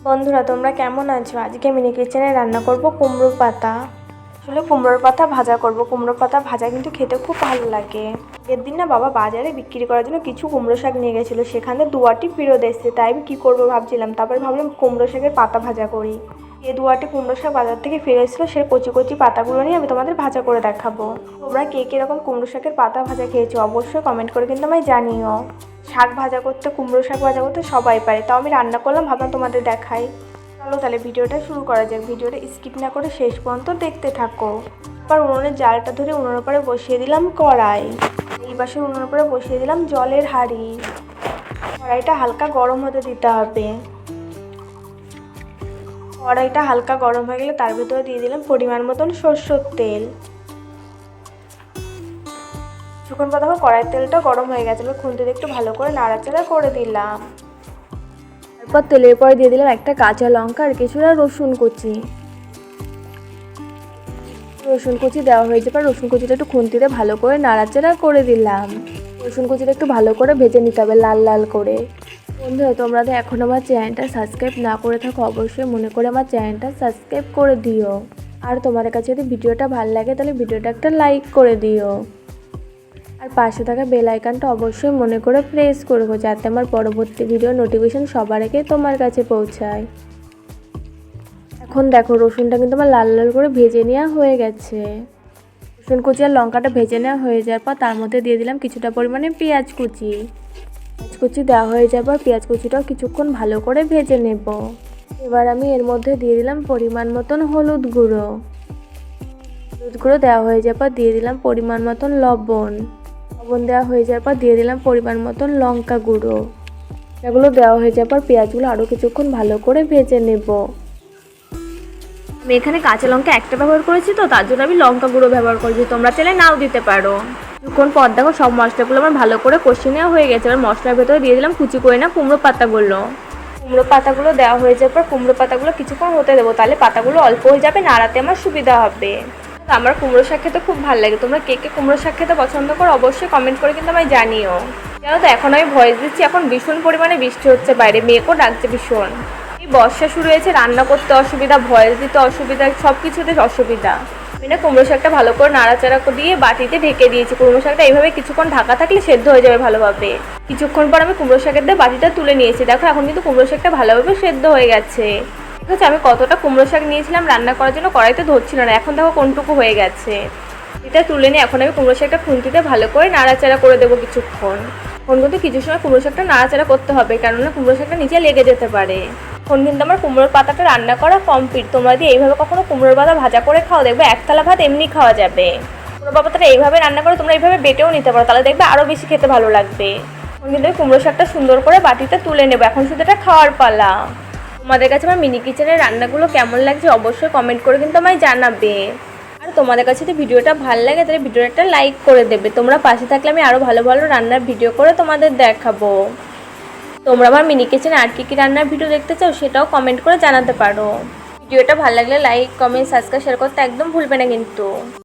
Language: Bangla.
বন্ধুরা, তোমরা কেমন আছো? আজকে মিনি কিচেনে রান্না করব কুমড়ো পাতা। আসলে কুমড়োর পাতা ভাজা করব। কুমড়ো পাতা ভাজা কিন্তু খেতে খুব ভালো লাগে। এর দিন না বাবা বাজারে বিক্রি করার জন্য কিছু কুমড়ো শাক নিয়ে গেছিল। সেখানে দুয়াটি ফেরত এসছে। তাই আমি কী করব ভাবছিলাম। তারপর ভাবলাম কুমড়ো শাকের পাতা ভাজা করি। এই দুয়াটি কুমড়ো শাক বাজার থেকে ফিরে এসেছিল সে কচি কচি পাতাগুলো নিয়ে আমি তোমাদের ভাজা করে দেখাবো। তোমরা কে কীরকম কুমড়ো শাকের পাতা ভাজা খেয়েছো অবশ্যই কমেন্ট করে কিন্তু আমায় জানিও। শাক ভাজা করতে, কুমড়ো শাক ভাজা করতে সবাই পারে, তাও আমি রান্না করলাম, ভাবলাম তোমাদের দেখাই। চলো তাহলে ভিডিওটা শুরু করা যাক, ভিডিওটা স্কিপ না করে শেষ পর্যন্ত দেখতে থাকো। এবার উনুনের জালটা ধরে উনুনের পরে বসিয়ে দিলাম কড়াই। এই পাশে উনুনের পরে বসিয়ে দিলাম জলের হাঁড়ি। কড়াইটা হালকা গরম হতে দিতে হবে। কড়াইটা হালকা গরম হয়ে গেলে তার ভিতরে দিয়ে দিলাম পরিমাণ মতন সর্ষের তেল। শুকনো পাতা কড়াইয়ের তেলটা গরম হয়ে গেছে, এবার খুন্তিতে একটু ভালো করে নাড়াচাড়া করে দিলাম। তারপর তেলের পরে দিয়ে দিলাম একটা কাঁচা লঙ্কা আর কিছুটা রসুন কুচি। রসুন কুচি দেওয়া হয়েছে পর রসুন কুচিটা একটু খুন্তিতে ভালো করে নাড়াচাড়া করে দিলাম। রসুন কুচিটা একটু ভালো করে ভেজে নিতে হবে লাল লাল করে। বন্ধুরা তোমরা তো এখন আমার চ্যানেলটা সাবস্ক্রাইব না করে থাকো, অবশ্যই মনে করে আমার চ্যানেলটা সাবস্ক্রাইব করে দিও। আর তোমাদের কাছে যদি ভিডিওটা ভালো লাগে, তাহলে ভিডিওটা একটা লাইক করে দিও। আর পাশে থাকা বেল আইকনটা অবশ্যই মনে করে প্রেস করব যাতে আমার পরবর্তী ভিডিও নোটিফিকেশন সবার আগে তোমার কাছে পৌঁছায়। এখন দেখো, রসুনটা কিন্তু আমার লাল লাল করে ভেজে নেওয়া হয়ে গেছে। রসুন কুচি আর লঙ্কাটা ভেজে নেওয়া হয়ে যাওয়ার পর তার মধ্যে দিয়ে দিলাম কিছুটা পরিমাণে পেঁয়াজ কুচি। পেঁয়াজ কুচি দেওয়া হয়ে পর পেঁয়াজ কুচিটাও কিছুক্ষণ ভালো করে ভেজে নেব। এবার আমি এর মধ্যে দিয়ে দিলাম পরিমাণ মতন হলুদ গুঁড়ো। হলুদ গুঁড়ো দেওয়া হয়ে পর দিয়ে দিলাম পরিমাণ মতন লবণ। লবণ দেওয়া হয়ে যাওয়ার পর দিয়ে দিলাম পরিমাণ মতন লঙ্কা গুঁড়ো। এগুলো দেওয়া হয়ে যাওয়ার পর পেঁয়াজগুলো আরও কিছুক্ষণ ভালো করে ভেজে নেব। আমি এখানে কাঁচা লঙ্কা একটা ব্যবহার করেছি তো, তার জন্য আমি লঙ্কা গুঁড়ো ব্যবহার করেছি তোমরা চাইলে নাও দিতে পারো। কিছুক্ষণ পর দেখো সব মশলাগুলো আমার ভালো করে কষিয়ে নেওয়া হয়ে গেছে। এবার মশলার ভেতরে দিয়ে দিলাম কুচি করে না কুমড়ো পাতাগুলো। কুমড়ো পাতাগুলো দেওয়া হয়ে যাওয়ার পর কুমড়ো পাতাগুলো কিছুক্ষণ হতে দেবো, তাহলে পাতাগুলো অল্প হয়ে যাবে নাড়াতে আমার সুবিধা হবে। আমার কুমড়ো শাক খেতে খুব ভালো লাগে। তোমরা কে কে কুমড়ো শাক খেতে পছন্দ করো অবশ্যই কমেন্ট করে কিন্তু আমায় জানিও। জানো তো, এখন আমি ভয়েস দিচ্ছি, এখন ভীষণ পরিমাণে বৃষ্টি হচ্ছে বাইরে। মেয়েকেও ডাকছে ভীষণ। এই বর্ষা শুরু হয়েছে, রান্না করতে অসুবিধা, ভয়েস দিতে অসুবিধা সব কিছুতে অসুবিধা। আমি না, কুমড়ো শাকটা ভালো করে নাড়াচাড়া দিয়ে বাটিতে ঢেকে দিয়েছি। কুমড়ো শাকটা এইভাবে কিছুক্ষণ ঢাকা থাকলে সেদ্ধ হয়ে যাবে ভালোভাবে। কিছুক্ষণ পর আমি কুমড়ো শাকের দিয়ে বাটিটা তুলে নিয়েছি। দেখো, এখন কিন্তু কুমড়ো শাকটা ভালোভাবে সেদ্ধ হয়ে গেছে। ঠিক আছে, আমি কতটা কুমড়ো শাক নিয়েছিলাম রান্না করার জন্য কড়াইতে ধরছিল না। এখন দেখো কোনটুকু হয়ে গেছে। এটা তুলে নিয়ে এখন আমি কুমড়ো শাকটা খুন্তিতে ভালো করে নাড়াচাড়া করে দেবো কিছুক্ষণ। এখন কিন্তু কিছু সময় কুমড়ো শাকটা নাড়াচাড়া করতে হবে, কেননা কুমড়ো শাকটা নিচে লেগে যেতে পারে। এখন কিন্তু আমার কুমড়োর পাতাটা রান্না করা কমপ্লিট তোমরা যদি এইভাবে কখনো কুমড়োর পাতা ভাজা করে খাও, দেখবে একতলা ভাত এমনি খাওয়া যাবে। কুমড়ো পাতাটা এইভাবে রান্না করে, তোমরা এইভাবে বেটেও নিতে পারো, তাহলে দেখবে আরও বেশি খেতে ভালো লাগবে। এখন কিন্তু কুমড়ো শাকটা সুন্দর করে বাটিতে তুলে নেব, এখন শুধু এটা খাওয়ার পালা। তোমাদের কাছে আমার মিনি কিচেনের রান্নাগুলো কেমন লাগছে অবশ্যই কমেন্ট করে কিন্তু আমায় জানাবে। আর তোমাদের কাছে যদি ভিডিওটা ভালো লাগে, তাহলে ভিডিওটা লাইক করে দেবে। তোমরা পাশে থাকলে আমি আরও ভালো ভালো রান্নার ভিডিও করে তোমাদের দেখাবো। তোমরা আমার মিনি কিচেনে আর কী কী রান্নার ভিডিও দেখতে চাও সেটাও কমেন্ট করে জানাতে পারো। ভিডিওটা ভালো লাগলে লাইক কমেন্ট সাবস্ক্রাইব শেয়ার করতে একদম ভুলবে না কিন্তু।